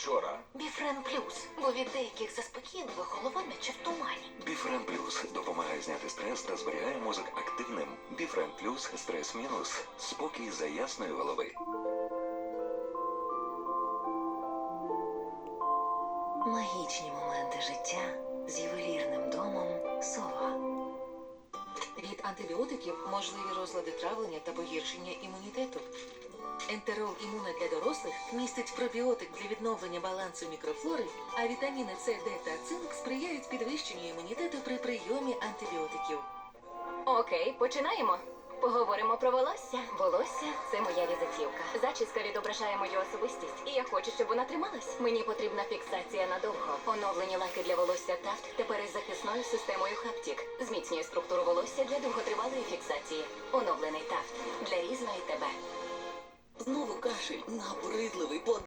вчора. Біфрен плюс, бо від деяких заспокійливих голова наче в тумані. Біфрен Плюс допомагає зняти стрес та зберігає мозок активним. Біфрен Плюс стрес мінус. Спокій за ясної голови. Магічні моменти життя антибіотиків можливі розлади травлення та погіршення імунітету. Ентерол імуна для дорослих містить пробіотик для відновлення балансу мікрофлори, а вітаміни С, Д та цинк сприяють підвищенню імунітету при прийомі антибіотиків. Окей, починаємо. Поговоримо про волосся. Волосся це моя візитівка. Зачіска відображає мою особистість, і я хочу, щоб вона трималась. Мені потрібна фіксація надовго. Оновлені лаки для волосся Тафт тепер із захисною системою Хаптік. Зміцнює структуру волосся для довготривалої фіксації. Оновлений Тафт для різної тебе. Знову кашель, набридливий,